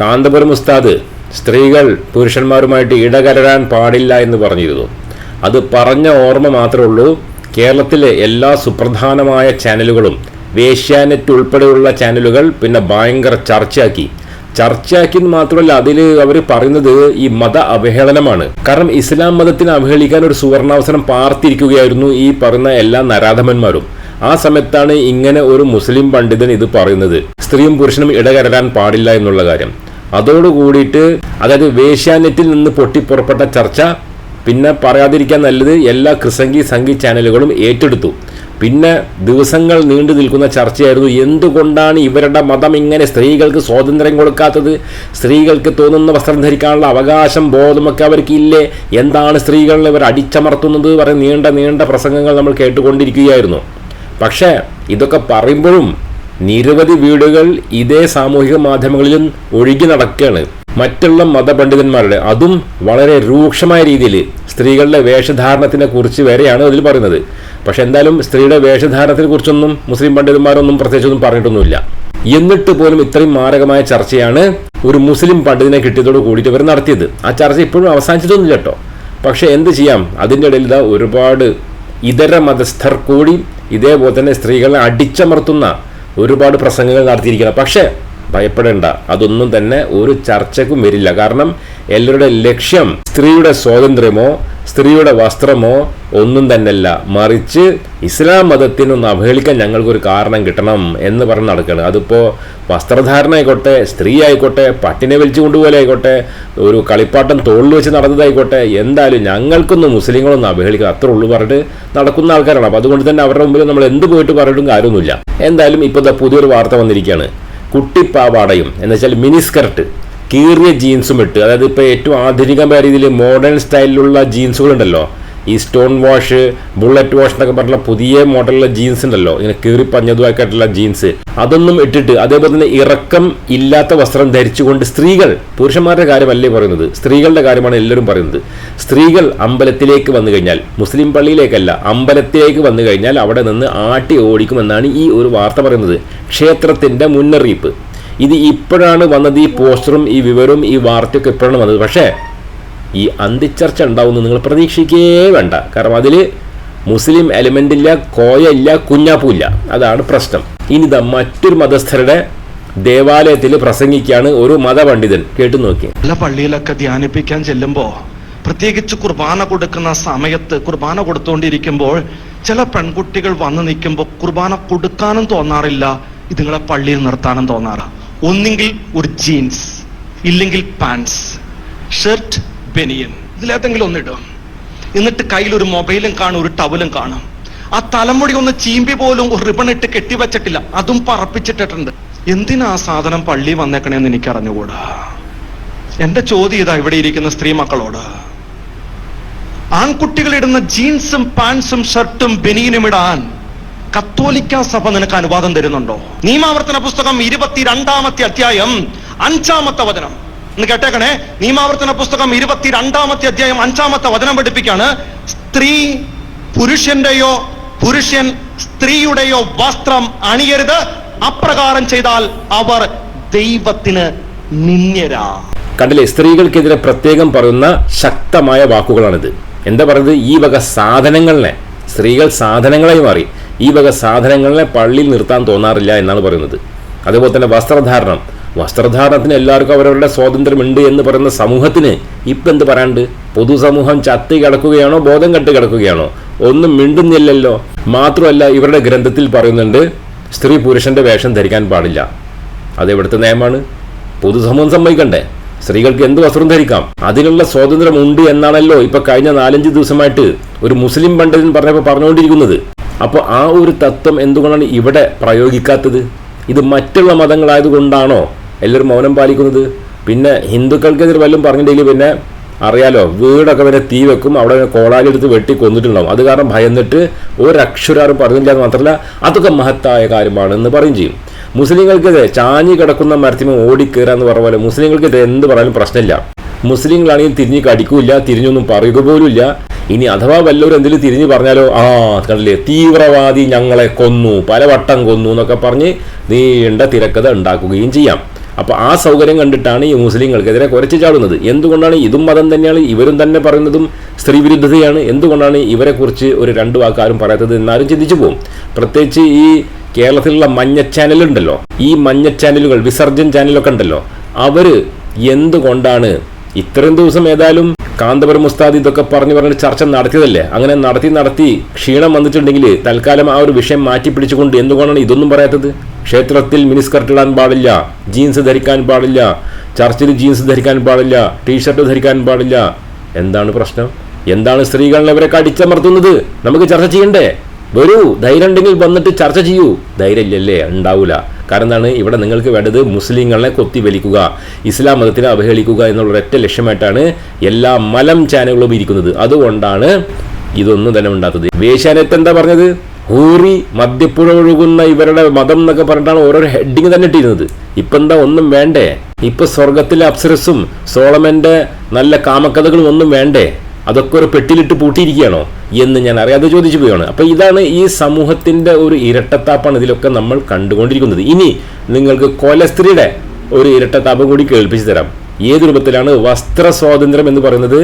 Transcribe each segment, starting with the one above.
കാന്തപുരം ഉസ്താദ് സ്ത്രീകൾ പുരുഷന്മാരുമായിട്ട് ഇടകലരാൻ പാടില്ല എന്ന് പറഞ്ഞിരുന്നു. അത് പറഞ്ഞ ഓർമ്മ മാത്രമേ ഉള്ളൂ. കേരളത്തിലെ എല്ലാ സുപ്രധാനമായ ചാനലുകളും വേശ്യാനെറ്റ് ഉൾപ്പെടെയുള്ള ചാനലുകൾ പിന്നെ ഭയങ്കര ചർച്ചയാക്കി. ചർച്ചയാക്കി എന്ന് മാത്രമല്ല അതിൽ അവർ പറയുന്നത് ഈ മത അവഹേളനമാണ്. കാരണം ഇസ്ലാം മതത്തിനെ അവഹേളിക്കാൻ ഒരു സുവർണാവസരം പാർത്തിരിക്കുകയായിരുന്നു ഈ പറയുന്ന എല്ലാ നരാധമന്മാരും. ആ സമയത്താണ് ഇങ്ങനെ ഒരു മുസ്ലിം പണ്ഡിതൻ ഇത് പറയുന്നത്. സ്ത്രീയും പുരുഷനും ഇടകലരാൻ പാടില്ല എന്നുള്ള കാര്യം. അതോടുകൂടിയിട്ട് അതായത് വേശ്യാനെറ്റിൽ നിന്ന് പൊട്ടിപ്പുറപ്പെട്ട ചർച്ച പിന്നെ പറയാതിരിക്കാൻ നല്ലത് എല്ലാ ക്രിസംഗി സംഗി ചാനലുകളും ഏറ്റെടുത്തു. പിന്നെ ദിവസങ്ങൾ നീണ്ടു നിൽക്കുന്ന ചർച്ചയായിരുന്നു. എന്തുകൊണ്ടാണ് ഇവരുടെ മതം ഇങ്ങനെ സ്ത്രീകൾക്ക് സ്വാതന്ത്ര്യം കൊടുക്കാത്തത്? സ്ത്രീകൾക്ക് തോന്നുന്ന വസ്ത്രം ധരിക്കാനുള്ള അവകാശം ബോധമൊക്കെ അവർക്ക് ഇല്ലേ? എന്താണ് സ്ത്രീകളെ ഇവർ അടിച്ചമർത്തുന്നത്? പറയുന്ന നീണ്ട നീണ്ട പ്രസംഗങ്ങൾ നമ്മൾ കേട്ടുകൊണ്ടിരിക്കുകയായിരുന്നു. പക്ഷേ ഇതൊക്കെ പറയുമ്പോഴും നിരവധി വീടുകൾ ഇതേ സാമൂഹിക മാധ്യമങ്ങളിലും ഒഴുകി നടക്കുകയാണ്. മറ്റുള്ള മതപണ്ഡിതന്മാരുടെ അതും വളരെ രൂക്ഷമായ രീതിയിൽ സ്ത്രീകളുടെ വേഷധാരണത്തിനെ കുറിച്ച് വരെയാണ് അതിൽ പറയുന്നത്. പക്ഷെ എന്തായാലും സ്ത്രീയുടെ വേഷധാരണത്തിനെ കുറിച്ചൊന്നും മുസ്ലിം പണ്ഡിതന്മാരൊന്നും പ്രത്യേകിച്ചൊന്നും പറഞ്ഞിട്ടൊന്നുമില്ല. എന്നിട്ട് പോലും ഇത്രയും മാരകമായ ചർച്ചയാണ് ഒരു മുസ്ലിം പണ്ഡിതനെ കിട്ടിയതോട് കൂടിയിട്ട് ഇവർ നടത്തിയത്. ആ ചർച്ച ഇപ്പോഴും അവസാനിച്ചിട്ടൊന്നുമില്ല കേട്ടോ. പക്ഷെ എന്ത് ചെയ്യാം? അതിന്റെ ഇടയിൽ ഇതാ ഒരുപാട് ഇതര മതസ്ഥർ കൂടി ഇതേപോലെ തന്നെ സ്ത്രീകളെ അടിച്ചമർത്തുന്ന ഒരുപാട് പ്രസംഗങ്ങൾ നടത്തിയിരിക്കണം. പക്ഷേ ഭയപ്പെടേണ്ട. അതൊന്നും തന്നെ ഒരു ചർച്ചക്കും വരില്ല. കാരണം എല്ലാവരുടെ ലക്ഷ്യം സ്ത്രീയുടെ സ്വാതന്ത്ര്യമോ സ്ത്രീയുടെ വസ്ത്രമോ ഒന്നും തന്നെയല്ല മറിച്ച് ഇസ്ലാം മതത്തിനൊന്ന് അവഹേളിക്കാൻ ഞങ്ങൾക്കൊരു കാരണം കിട്ടണം എന്ന് പറഞ്ഞ് നടക്കുകയാണ് അതിപ്പോൾ വസ്ത്രധാരണ ആയിക്കോട്ടെ സ്ത്രീ ആയിക്കോട്ടെ പട്ടിനെ വലിച്ചു കൊണ്ടുപോലെ ആയിക്കോട്ടെ ഒരു കളിപ്പാട്ടം തോളിൽ വെച്ച് നടന്നതായിക്കോട്ടെ എന്തായാലും ഞങ്ങൾക്കൊന്നും മുസ്ലിങ്ങളൊന്നും അവഹേളിക്കുക അത്ര ഉള്ളു പറഞ്ഞിട്ട് നടക്കുന്ന ആൾക്കാരാണ്. അപ്പോൾ അതുകൊണ്ട് തന്നെ അവരുടെ മുമ്പിൽ നമ്മൾ എന്ത് പോയിട്ട് പറഞ്ഞിട്ടും കാര്യമൊന്നുമില്ല. എന്തായാലും ഇപ്പോൾ ദാ പുതിയൊരു വാർത്ത വന്നിരിക്കുകയാണ്. കുട്ടിപ്പാവാടയും എന്ന് വെച്ചാൽ മിനി സ്കർട്ട് കീറിയ ജീൻസും ഇട്ട്. അതായത് ഇപ്പോൾ ഏറ്റവും ആധുനികമായ രീതിയിൽ മോഡേൺ സ്റ്റൈലിലുള്ള ജീൻസുകളുണ്ടല്ലോ. ഈ സ്റ്റോൺ വാഷ് ബുള്ളറ്റ് വാഷ് എന്നൊക്കെ പറഞ്ഞുള്ള പുതിയ മോഡലുള്ള ജീൻസ് ഉണ്ടല്ലോ. ഇങ്ങനെ കീറി പഞ്ഞതുമായിട്ടുള്ള ജീൻസ്. അതൊന്നും ഇട്ടിട്ട് അതേപോലെ തന്നെ ഇറക്കം ഇല്ലാത്ത വസ്ത്രം ധരിച്ചുകൊണ്ട് സ്ത്രീകൾ പുരുഷന്മാരുടെ കാര്യമല്ലേ പറയുന്നത്? സ്ത്രീകളുടെ കാര്യമാണ് എല്ലാവരും പറയുന്നത്. സ്ത്രീകൾ അമ്പലത്തിലേക്ക് വന്നു കഴിഞ്ഞാൽ മുസ്ലിം പള്ളിയിലേക്കല്ല അമ്പലത്തിലേക്ക് വന്നു കഴിഞ്ഞാൽ അവിടെ നിന്ന് ആട്ടി ഓടിക്കുമെന്നാണ് ഈ ഒരു വാർത്ത പറയുന്നത്. ക്ഷേത്രത്തിന്റെ മുന്നറിയിപ്പ്. ഇത് ഇപ്പോഴാണ് വന്നത് ഈ പോസ്റ്ററും ഈ വിവരവും ഈ വാർത്തയൊക്കെ ഇപ്പോഴാണ് വന്നത്. പക്ഷേ ഈ അന്തിച്ചർച്ച ഉണ്ടാവുമെന്ന് നിങ്ങൾ പ്രതീക്ഷിക്കേ വേണ്ട. കാരണം അതിൽ മുസ്ലിം എലിമെന്റ് ഇല്ല കോയ ഇല്ല കുഞ്ഞാപ്പൂ ഇല്ല. അതാണ് പ്രശ്നം. ഇനി ഇതാ മറ്റൊരു മതസ്ഥരുടെ ദേവാലയത്തിൽ പ്രസംഗിക്കുകയാണ് ഒരു മതപണ്ഡിതൻ. കേട്ടു നോക്കി പല പള്ളിയിലൊക്കെ ധ്യാനിപ്പിക്കാൻ ചെല്ലുമ്പോൾ പ്രത്യേകിച്ച് കുർബാന കൊടുക്കുന്ന സമയത്ത് കുർബാന കൊടുത്തുകൊണ്ടിരിക്കുമ്പോൾ ചില പെൺകുട്ടികൾ വന്ന് നിൽക്കുമ്പോൾ കുർബാന കൊടുക്കാനും തോന്നാറില്ല ഇതുങ്ങളെ പള്ളിയിൽ നിർത്താനും തോന്നാറ്. ഒന്നെങ്കിൽ ഒരു ജീൻസ് ഇല്ലെങ്കിൽ പാൻസ് ഷർട്ട് ബനിയൻ ഇതിലേതെങ്കിലും ഒന്നിടും എന്നിട്ട് കയ്യിൽ ഒരു മൊബൈലും കാണും ഒരു ടവലും കാണും. ആ തലമുടി ഒന്ന് ചീമ്പി പോലും ഒരു റിബൺ ഇട്ട് കെട്ടിവെച്ചിട്ടില്ല അതും പറപ്പിച്ചിട്ടിട്ടുണ്ട്. എന്തിനാ ആ സാധനം പള്ളി വന്നേക്കണേന്ന് എനിക്ക് അറിഞ്ഞുകൂടാ എന്റെ ചോദ്യം ഇതാ ഇവിടെ ഇരിക്കുന്ന സ്ത്രീ മക്കളോട്. ആൺകുട്ടികൾ ഇടുന്ന ജീൻസും പാൻസും ഷർട്ടും ബനിയനും ഇടാൻ കത്തോലിക്ക സഭ നിനക്ക് അനുവാദം തരുന്നുണ്ടോ? നിയമാവർത്തന പുസ്തകം ഇരുപത്തിരണ്ടാമത്തെ അധ്യായം അഞ്ചാമത്തെ വചനം. എന്ന് കേട്ടേക്കണേ? നിയമാവർത്തന പുസ്തകം ഇരുപത്തിരണ്ടാമത്തെ അധ്യായം അഞ്ചാമത്തെ വചനം പഠിപ്പിക്കാണ്. സ്ത്രീ പുരുഷന്റെയോ പുരുഷൻ സ്ത്രീയുടെയോ വസ്ത്രം അണിയരുത്. അപ്രകാരം ചെയ്താൽ അവർ ദൈവത്തിന് നിന്യരാ കണ്ടില്ലേ? സ്ത്രീകൾക്കെതിരെ പ്രത്യേകം പറയുന്ന ശക്തമായ വാക്കുകളാണിത്. എന്താ പറയുന്നത്? ഈ വക സാധനങ്ങളെ സ്ത്രീകൾ സാധനങ്ങളായി മാറി. ഈ വക സാധനങ്ങളെ പള്ളിയിൽ നിർത്താൻ തോന്നാറില്ല എന്നാണ് പറയുന്നത്. അതുപോലെ തന്നെ വസ്ത്രധാരണം. വസ്ത്രധാരണത്തിന് എല്ലാവർക്കും അവരവരുടെ സ്വാതന്ത്ര്യമുണ്ട് എന്ന് പറയുന്ന സമൂഹത്തിന് ഇപ്പം എന്ത് പറയാണ്ട് പൊതുസമൂഹം ചത്തി കിടക്കുകയാണോ ബോധം കെട്ട് കിടക്കുകയാണോ? ഒന്നും മിണ്ടുന്നില്ലല്ലോ. മാത്രമല്ല ഇവരുടെ ഗ്രന്ഥത്തിൽ പറയുന്നുണ്ട് സ്ത്രീ പുരുഷന്റെ വേഷം ധരിക്കാൻ പാടില്ല. അത് എവിടുത്തെ നിയമമാണ്? പൊതുസമൂഹം സമ്മതിക്കണ്ടേ? സ്ത്രീകൾക്ക് എന്ത് വസ്ത്രം ധരിക്കാം? അതിനുള്ള സ്വാതന്ത്ര്യമുണ്ട് എന്നാണല്ലോ ഇപ്പൊ കഴിഞ്ഞ നാലഞ്ച് ദിവസമായിട്ട് ഒരു മുസ്ലിം പണ്ഡിതൻ പറഞ്ഞപ്പോൾ പറഞ്ഞുകൊണ്ടിരിക്കുന്നത്. അപ്പോൾ ആ ഒരു തത്വം എന്തുകൊണ്ടാണ് ഇവിടെ പ്രയോഗിക്കാത്തത്? ഇത് മറ്റുള്ള മതങ്ങളായതുകൊണ്ടാണോ എല്ലാവരും മൗനം പാലിക്കുന്നത്? പിന്നെ ഹിന്ദുക്കൾക്കെതിരെ വല്ലതും പറഞ്ഞിട്ടുണ്ടെങ്കിൽ പിന്നെ അറിയാലോ വീടൊക്കെ വരെ തീ വെക്കും അവിടെ കോളാലി എടുത്ത് വെട്ടി കൊന്നിട്ടുണ്ടാവും. അത് കാരണം ഭയന്നിട്ട് ഒരക്ഷരാരും പറഞ്ഞില്ല എന്ന് മാത്രമല്ല അതൊക്കെ മഹത്തായ കാര്യമാണെന്ന് പറയും ചെയ്യും. മുസ്ലിങ്ങൾക്കെതിരെ ചാഞ്ഞി കിടക്കുന്ന മരത്തിമ ഓടിക്കയറുക എന്ന് പറഞ്ഞ പോലെ മുസ്ലിങ്ങൾക്കെതിരെ എന്ത് പറയാനും പ്രശ്നമില്ല. മുസ്ലിങ്ങളാണെങ്കിൽ തിരിഞ്ഞ് കടിക്കൂല തിരിഞ്ഞൊന്നും പറയുക പോലുമില്ല. ഇനി അഥവാ വല്ലവരും എന്തെങ്കിലും തിരിഞ്ഞു പറഞ്ഞാലോ ആ കണ്ടില്ലേ തീവ്രവാദി ഞങ്ങളെ കൊന്നു പലവട്ടം കൊന്നു എന്നൊക്കെ പറഞ്ഞ് നീണ്ട തിരക്കഥ ഉണ്ടാക്കുകയും ചെയ്യാം. അപ്പോൾ ആ സൗകര്യം കണ്ടിട്ടാണ് ഈ മുസ്ലിങ്ങൾക്കെതിരെ കുരച്ചു ചാടുന്നത്. എന്തുകൊണ്ടാണ് ഇതും മതം തന്നെയാണ് ഇവരും തന്നെ പറയുന്നതും സ്ത്രീ വിരുദ്ധതയാണ്? എന്തുകൊണ്ടാണ് ഇവരെക്കുറിച്ച് ഒരു രണ്ട് വാക്കാരും പറയാത്തത് എന്നാലും ചിന്തിച്ചു പോകും. പ്രത്യേകിച്ച് ഈ കേരളത്തിലുള്ള മഞ്ഞ ചാനലുണ്ടല്ലോ ഈ മഞ്ഞ ചാനലുകൾ വിസർജൻ ചാനലൊക്കെ ഉണ്ടല്ലോ അവർ എന്തുകൊണ്ടാണ് ഇത്രയും ദിവസം ഏതായാലും കാന്തപുരം ഉസ്താദ് ഇതൊക്കെ പറഞ്ഞു പറഞ്ഞ് ചർച്ച നടത്തിയതല്ലേ? അങ്ങനെ നടത്തി നടത്തി ക്ഷീണം വന്നിട്ടുണ്ടെങ്കിൽ തൽക്കാലം ആ ഒരു വിഷയം മാറ്റി പിടിച്ചുകൊണ്ട് എന്തുകൊണ്ടാണ് ഇതൊന്നും പറയാത്തത്? ക്ഷേത്രത്തിൽ മിനിസ്കർട്ട് ഇടാൻ പാടില്ല ജീൻസ് ധരിക്കാൻ പാടില്ല ചർച്ചിൽ ജീൻസ് ധരിക്കാൻ പാടില്ല ടീഷർട്ട് ധരിക്കാൻ പാടില്ല. എന്താണ് പ്രശ്നം? എന്താണ് സ്ത്രീകളെ അവരൊക്കെ അടിച്ചമർത്തുന്നത് നമുക്ക് ചർച്ച ചെയ്യണ്ടേ? വരൂ ധൈര്യം ഉണ്ടെങ്കിൽ വന്നിട്ട് ചർച്ച ചെയ്യൂ. ധൈര്യമില്ലല്ലേ? ഉണ്ടാവൂല. കാരണം എന്താണ്? ഇവിടെ നിങ്ങൾക്ക് വേണ്ടത് മുസ്ലിങ്ങളെ കൊത്തിവലിക്കുക ഇസ്ലാം മതത്തിനെ അവഹേളിക്കുക എന്നുള്ള ഒരൊറ്റ ലക്ഷ്യമായിട്ടാണ് എല്ലാ മലം ചാനലുകളും ഇരിക്കുന്നത്. അതുകൊണ്ടാണ് ഇതൊന്നും തന്നെ ഉണ്ടാത്തത്. വേശ്യാനത്ത് എന്താ പറഞ്ഞത്? ഊറി മദ്യപ്പുഴ ഒഴുകുന്ന ഇവരുടെ മതം എന്നൊക്കെ പറഞ്ഞിട്ടാണ് ഓരോ ഹെഡിങ് തന്നെ ഇട്ടിരുന്നത്. ഇപ്പൊ എന്താ ഒന്നും വേണ്ടേ? ഇപ്പൊ സ്വർഗത്തിലെ അപ്സരസും സോളമന്റെ നല്ല കാമക്കഥകളും ഒന്നും വേണ്ടേ? അതൊക്കെ ഒരു പെട്ടിലിട്ട് പൂട്ടിയിരിക്കുകയാണോ? എന്ന് ഞാൻ അറിയാതെ ചോദിച്ചു പോവുകയാണ്. അപ്പോൾ ഇതാണ് ഈ സമൂഹത്തിന്റെ ഒരു ഇരട്ടത്താപ്പാണ് ഇതിലൊക്കെ നമ്മൾ കണ്ടുകൊണ്ടിരിക്കുന്നത്. ഇനി നിങ്ങൾക്ക് കൊലസ്ത്രീയുടെ ഒരു ഇരട്ടത്താപ്പം കൂടി കേൾപ്പിച്ചു തരാം. ഏത് രൂപത്തിലാണ് വസ്ത്ര സ്വാതന്ത്ര്യം എന്ന് പറയുന്നത്?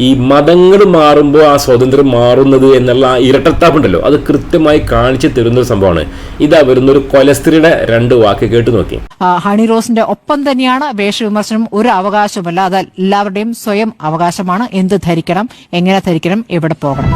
ഈ മതങ്ങൾ മാറുമ്പോൾ ആ സ്വാതന്ത്ര്യം മാറുന്നത് എന്നുള്ള ആ ഇരട്ടത്താപ്പുണ്ടല്ലോ. അത് കൃത്യമായി കാണിച്ചു തരുന്ന ഒരു സംഭവമാണ്. ഇതാ വരുന്നൊരു കൊലസ്ത്രീയുടെ രണ്ട് വാക്ക് കേട്ട് നോക്കി. ഹണി റോസിന്റെ ഒപ്പം തന്നെയാണ് വേഷവിമർശനം ഒരു അവകാശമല്ല അത് എല്ലാവരുടെയും സ്വയം അവകാശമാണ്. എന്ത് ധരിക്കണം എങ്ങനെ ധരിക്കണം എവിടെ പോകണം?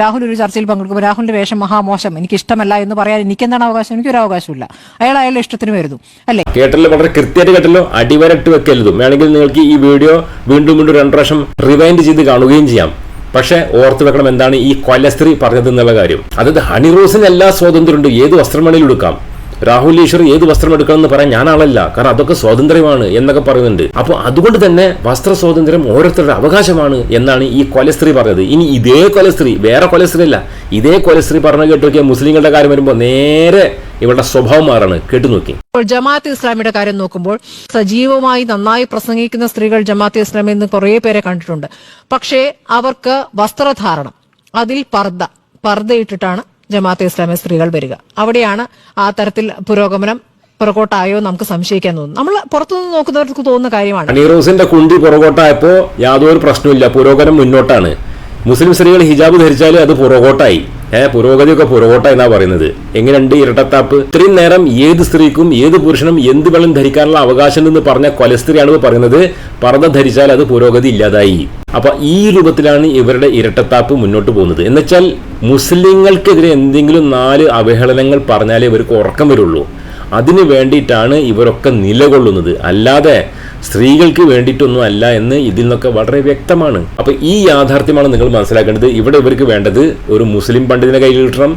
രാഹുൽ ഒരു ചർച്ചയിൽ പങ്കെടുക്കുമ്പോൾ രാഹുലിന്റെ വേഷം മഹാമോശം എനിക്ക് ഇഷ്ടമല്ല എന്ന് പറയാൻ എനിക്ക് എന്താണ് അവകാശം? എനിക്കൊരു അവകാശമില്ല അയാൾ അയാളുടെ ഇഷ്ടത്തിന് വരുന്നു. അല്ലേ? കേട്ടല്ലോ വളരെ കൃത്യമായിട്ട് കേട്ടല്ലോ. അടിവരട്ട് വെക്കരുതും. വേണമെങ്കിൽ നിങ്ങൾക്ക് ഈ വീഡിയോ വീണ്ടും വീണ്ടും രണ്ടു പ്രാവശ്യം റിവൈൻഡ് ചെയ്ത് കാണുകയും ചെയ്യാം. പക്ഷെ ഓർത്ത് വെക്കണം എന്താണ് ഈ കൊലസ്ത്രീ പറഞ്ഞത് എന്നുള്ള കാര്യം. അതായത് ഹണി റോസിന് എല്ലാ സ്വാതന്ത്ര്യമുണ്ട്. ഏത് വസ്ത്രം വേണേലും എടുക്കാം രാഹുൽ ഈശ്വർ ഏത് വസ്ത്രം എടുക്കണമെന്ന് പറയാൻ ഞാൻ ആളല്ല കാരണം അതൊക്കെ സ്വാതന്ത്ര്യമാണ് എന്നൊക്കെ പറയുന്നുണ്ട്. അപ്പോൾ അതുകൊണ്ട് തന്നെ വസ്ത്ര സ്വാതന്ത്ര്യം ഓരോരുത്തരുടെ അവകാശമാണ് എന്നാണ് ഈ കൊലസ്ത്രീ പറഞ്ഞത്. ഇനി ഇതേ കൊലസ്ത്രീ വേറെ കൊലസ്ത്രീ അല്ല ഇതേ കൊലസ്ത്രീ പറഞ്ഞു കേട്ട് നോക്കിയാൽ മുസ്ലിങ്ങളുടെ കാര്യം വരുമ്പോൾ നേരെ ഇവരുടെ സ്വഭാവം മാറാണ്. കേട്ടു നോക്കി. ജമാഅത്ത് ഇസ്ലാമിയുടെ കാര്യം നോക്കുമ്പോൾ സജീവമായി നന്നായി പ്രസംഗിക്കുന്ന സ്ത്രീകൾ ജമാഅത്ത് ഇസ്ലാമിൽ നിന്ന് കുറേ പേരെ കണ്ടിട്ടുണ്ട്. പക്ഷേ അവർക്ക് വസ്ത്രധാരണം അതിൽ പർദ്ദ പർദ്ദയിട്ടിട്ടാണ് ജമാഅത്ത് ഇസ്ലാമി സ്ത്രീകൾ വരിക. അവിടെയാണ് ആ തരത്തിൽ പുരോഗമനം പുറകോട്ടായോ നമുക്ക് സംശയിക്കാൻ തോന്നുന്നു നമ്മൾ പുറത്തുനിന്ന് നോക്കുന്നവർക്ക് തോന്നുന്ന കാര്യമാണ്. നീറോസിന്റെ കുണ്ടി പുറകോട്ടായപ്പോ യാതൊരു പ്രശ്നമില്ല പുരോഗമനം മുന്നോട്ടാണ്. മുസ്ലിം സ്ത്രീകൾ ഹിജാബ് ധരിച്ചാൽ അത് പുറകോട്ടായി. ഏഹ് പുരോഗതിയൊക്കെ പുറകോട്ടായി എന്നാ പറയുന്നത് എങ്ങനെയുണ്ട് ഇരട്ടത്താപ്പ്? ഇത്രയും നേരം ഏത് സ്ത്രീക്കും ഏത് പുരുഷനും എന്ത് വെള്ളം ധരിക്കാനുള്ള അവകാശം എന്ന് പറഞ്ഞ കൊലസ്ത്രീയാണ് പറയുന്നത്. പറഞ്ഞ ധരിച്ചാൽ അത് പുരോഗതി ഇല്ലാതായി. അപ്പൊ ഈ രൂപത്തിലാണ് ഇവരുടെ ഇരട്ടത്താപ്പ് മുന്നോട്ട് പോകുന്നത്. എന്നുവെച്ചാൽ മുസ്ലിങ്ങൾക്കെതിരെ എന്തെങ്കിലും നാല് അവഹേളനങ്ങൾ പറഞ്ഞാലേ ഇവർക്ക് ഉറക്കം വരുള്ളൂ. അതിന് വേണ്ടിയിട്ടാണ് ഇവരൊക്കെ നിലകൊള്ളുന്നത്. അല്ലാതെ സ്ത്രീകൾക്ക് വേണ്ടിയിട്ടൊന്നും അല്ല എന്ന് ഇതിൽ നിന്നൊക്കെ വളരെ വ്യക്തമാണ്. അപ്പൊ ഈ യാഥാർത്ഥ്യമാണ് നിങ്ങൾ മനസ്സിലാക്കേണ്ടത്. ഇവിടെ ഇവർക്ക് വേണ്ടത് ഒരു മുസ്ലിം പണ്ഡിതിനെ കയ്യിൽ കിട്ടണം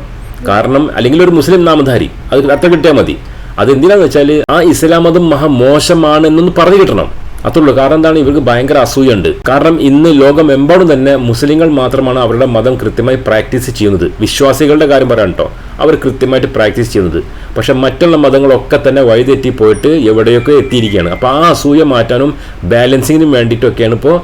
കാരണം അല്ലെങ്കിൽ ഒരു മുസ്ലിം നാമധാരി. അത് അത്ര കിട്ടിയാൽ മതി. അതെന്തിനാന്ന് വെച്ചാൽ ആ ഇസ്ലാം മതം മഹാ മോശമാണെന്നൊന്ന് പറഞ്ഞു കിട്ടണം. അത്രയുള്ളൂ കാരണം എന്താണ്? ഇവർക്ക് ഭയങ്കര അസൂയുണ്ട്. കാരണം ഇന്ന് ലോകമെമ്പാടും തന്നെ മുസ്ലിങ്ങൾ മാത്രമാണ് അവരുടെ മതം കൃത്യമായി പ്രാക്ടീസ് ചെയ്യുന്നത്. വിശ്വാസികളുടെ കാര്യം കേട്ടോ. അവർ കൃത്യമായിട്ട് പ്രാക്ടീസ് ചെയ്യുന്നത്. പക്ഷെ മറ്റുള്ള മതങ്ങളൊക്കെ തന്നെ വഴിതെറ്റി പോയിട്ട് എവിടെയൊക്കെ എത്തിയിരിക്കുകയാണ്. അപ്പോൾ ആ അസൂയ മാറ്റാനും ബാലൻസിങ്ങിനും വേണ്ടിയിട്ടൊക്കെയാണ് ഇപ്പോൾ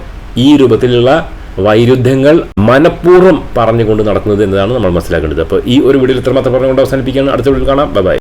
ഈ രൂപത്തിലുള്ള വൈരുദ്ധ്യങ്ങൾ മനഃപൂർവം പറഞ്ഞുകൊണ്ട് നടക്കുന്നത് എന്നതാണ് നമ്മൾ മനസ്സിലാക്കേണ്ടത്. അപ്പോൾ ഈ ഒരു വീഡിയോയിൽ ഇത്രമാത്രം പറഞ്ഞുകൊണ്ട് അവസാനിപ്പിക്കുകയാണ്. അടുത്ത വീഡിയോയിൽ കാണാം. ബൈ.